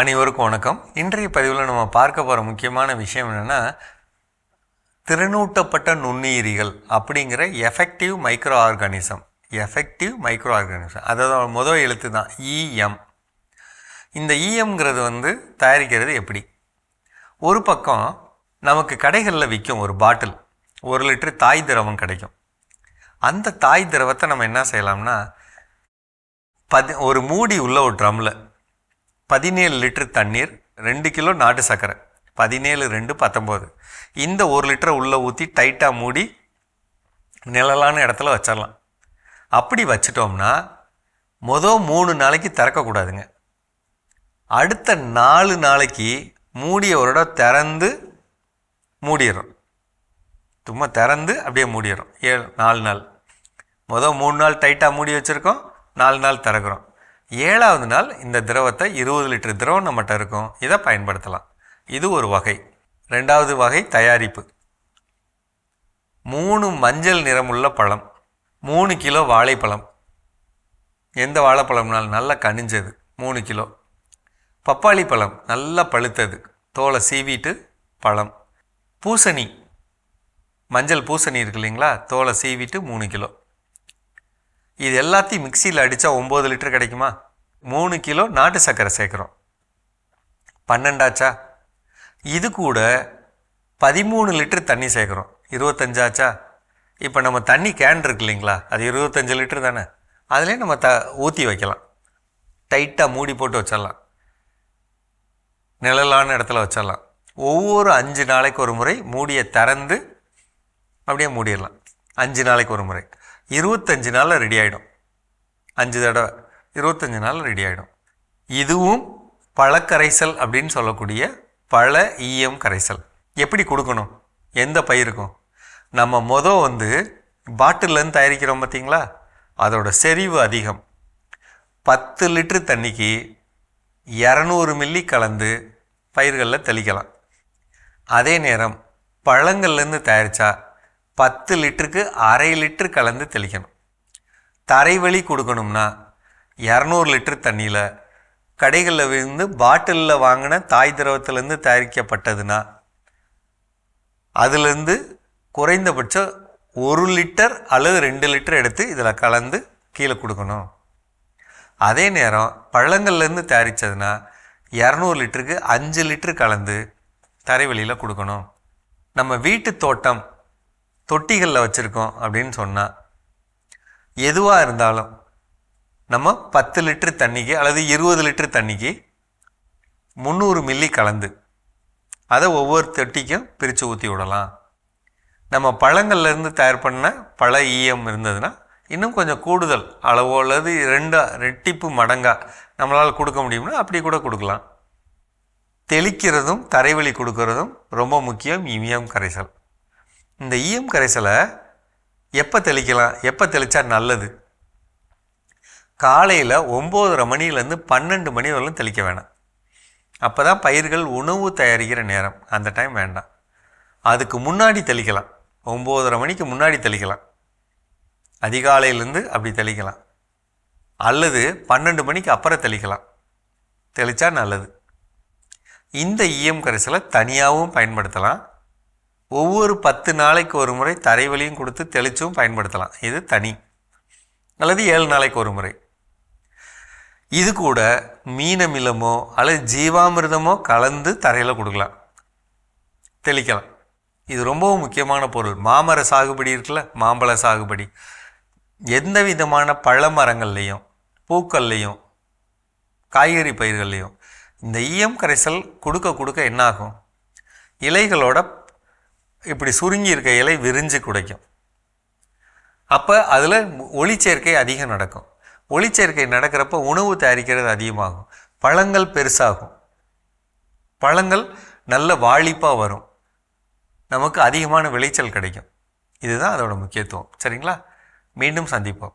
அனைவருக்கும் வணக்கம். இன்றைய பதிவில் நம்ம பார்க்க போகிற முக்கியமான விஷயம் என்னென்னா திறனூட்டப்பட்ட நுண்ணுயிரிகள் அப்படிங்கிற effective micro organism effective micro organism அதாவது முதல் எழுத்து தான் இஎம் இந்த e இஎம்ங்கிறது வந்து தயாரிக்கிறது எப்படி? ஒரு பக்கம் நமக்கு கடைகளில் விற்கும் ஒரு பாட்டில் ஒரு லிட்டர் தாய் திரவம் கிடைக்கும். அந்த தாய் திரவத்தை நம்ம என்ன செய்யலாம்னா பதி ஒரு மூடி உள்ள ஒரு ட்ரம்மில் பதினேழு லிட்டர் தண்ணீர் ரெண்டு கிலோ நாட்டு சர்க்கரை. பதினேழு ரெண்டு பத்தொம்போது. இந்த ஒரு லிட்டரை உள்ளே ஊற்றி டைட்டாக மூடி நிழலான இடத்துல வச்சிடலாம் அப்படி வச்சிட்டோம்னா மொதல் மூணு நாளைக்கு திறக்கக்கூடாதுங்க அடுத்த நாலு நாளைக்கு மூடிய ஒரு இடம் திறந்து மூடிடுறோம் சும்மா திறந்து அப்படியே மூடிடுறோம் ஏழு நாலு நாள். மொதல் மூணு நாள் டைட்டாக மூடி வச்சுருக்கோம். நாலு நாள் திறக்கிறோம். ஏழாவது நாள் இந்த திரவத்தை இருபது லிட்டர் திரவம் நம்மகிட்ட இருக்கும். இதை பயன்படுத்தலாம். இது ஒரு வகை. ரெண்டாவது வகை தயாரிப்பு. மூணு மஞ்சள் நிறமுள்ள பழம். மூணு கிலோ வாழைப்பழம். எந்த வாழைப்பழம்னாலும் நல்லா கனிஞ்சது. மூணு கிலோ. பப்பாளி பழம் நல்லா பழுத்தது. தோலை சீவிட்டு பழம். பூசணி. மஞ்சள் பூசணி இருக்கு இல்லைங்களா? தோலை சீவிட்டு மூணு கிலோ. இது எல்லாத்தையும் மிக்சியில் அடித்தா ஒம்பது லிட்டர் கிடைக்குமா? மூணு கிலோ நாட்டு சர்க்கரை சேர்க்குறோம். பன்னெண்டாச்சா? இது கூட பதிமூணு லிட்டர் தண்ணி சேர்க்குறோம். இருபத்தஞ்சாச்சா? இப்போ நம்ம தண்ணி கேன் இருக்கு இல்லைங்களா? அது இருபத்தஞ்சு லிட்டர் தானே? அதிலே நம்ம த ஊற்றி வைக்கலாம். டைட்டாக மூடி போட்டு வச்சிடலாம். நிழலான இடத்துல வச்சிடலாம். ஒவ்வொரு அஞ்சு நாளைக்கு ஒரு முறை மூடியை திறந்து அப்படியே மூடிடலாம். அஞ்சு நாளைக்கு ஒரு முறை. இருபத்தஞ்சு நாளில் ரெடி ஆகிடும் அஞ்சு தடவை. இருபத்தஞ்சு நாள் ரெடி ஆகிடும் இதுவும் பழக்கரைசல் அப்படின்னு சொல்லக்கூடிய பழ ஈயம் கரைசல். எப்படி கொடுக்கணும்? எந்த பயிருக்கும் நம்ம மொதல் வந்து பாட்டிலேருந்து தயாரிக்கிறோம் பார்த்தீங்களா அதோட செறிவு அதிகம். பத்து லிட்டரு தண்ணிக்கு இரநூறு மில்லி கலந்து பயிர்களில் தெளிக்கலாம். அதே நேரம் பழங்கள்லேருந்து தயாரித்தா பத்து லிட்டருக்கு அரை லிட்டர் கலந்து தெளிக்கணும். தரைவழி கொடுக்கணும்னா இரநூறு லிட்டர் தண்ணியில் கடைகளில் விழுந்து பாட்டிலில் வாங்கின தாய் திரவத்திலேருந்து தயாரிக்கப்பட்டதுன்னா அதுலேருந்து குறைந்தபட்சம் ஒரு லிட்டர் அல்லது ரெண்டு லிட்டர் எடுத்து இதில் கலந்து கீழே கொடுக்கணும். அதே நேரம் பழங்கள்லேருந்து தயாரித்ததுன்னா இரநூறு லிட்டருக்கு அஞ்சு லிட்டர் கலந்து தரைவெளியில் கொடுக்கணும். நம்ம வீட்டு தோட்டம் தொட்டிகளில் வச்சுருக்கோம் அப்படின்னு சொன்னால் எதுவாக இருந்தாலும் நம்ம பத்து லிட்டர் தண்ணிக்கு அல்லது இருபது லிட்டர் தண்ணிக்கு முந்நூறு மில்லி கலந்து அதை ஒவ்வொரு தொட்டிக்கும் பிரித்து ஊற்றி விடலாம். நம்ம பழங்கள்லேருந்து தயார் பண்ண பழ ஈயம் இருந்ததுன்னா இன்னும் கொஞ்சம் கூடுதல் அளவோ அல்லது ரெண்டா ரெட்டிப்பு மடங்காக நம்மளால் கொடுக்க முடியும்னா அப்படி கூட கொடுக்கலாம். தெளிக்கிறதும் தரைவழி கொடுக்கறதும் ரொம்ப முக்கியம். இமியம் கரைசல். இந்த ஈயம் கரைசலை எப்போ தெளிக்கலாம்? எப்போ தெளித்தா நல்லது? காலையில் ஒம்போதரை மணிலேருந்து பன்னெண்டு மணி வரலும் தெளிக்க வேணாம். அப்போ தான் பயிர்கள் உணவு தயாரிக்கிற நேரம். அந்த டைம் வேண்டாம். அதுக்கு முன்னாடி தெளிக்கலாம். ஒம்போதரை மணிக்கு முன்னாடி தெளிக்கலாம். அதிகாலையிலேருந்து அப்படி தெளிக்கலாம். அல்லது பன்னெண்டு மணிக்கு அப்புறம் தெளிக்கலாம். தெளித்தா நல்லது. இந்த ஈயம் கரைசலை தனியாகவும் பயன்படுத்தலாம். ஒவ்வொரு பத்து நாளைக்கு ஒரு முறை தரைவலியும் கொடுத்து தெளிச்சும் பயன்படுத்தலாம். இது தனி. அல்லது ஏழு நாளைக்கு ஒரு முறை. இது கூட மீனமிலமோ அல்லது ஜீவாமிர்தமோ கலந்து தரையில் கொடுக்கலாம். தெளிக்கலாம். இது ரொம்பவும் முக்கியமான பொருள். மாமர சாகுபடி இருக்குல்ல? மாம்பழ சாகுபடி. எந்த விதமான பழ மரங்கள்லேயும் பூக்கள்லேயும் காய்கறி பயிர்கள்லேயும் இந்த ஈயம் கரைசல் கொடுக்க கொடுக்க என்னாகும்? இலைகளோட இப்படி சுருங்கி இருக்க இலை விரிஞ்சு குடைக்கும். அப்போ அதில் ஒளிச்சேர்க்கை அதிகம் நடக்கும். ஒளிச்சேர்க்கை நடக்கிறப்ப உணவு தயாரிக்கிறது அதிகமாகும். பழங்கள் பெருசாகும். பழங்கள் நல்ல வாழிப்பாக வரும். நமக்கு அதிகமான விளைச்சல் கிடைக்கும். இதுதான் அதோட முக்கியத்துவம். சரிங்களா? மீண்டும் சந்திப்போம்.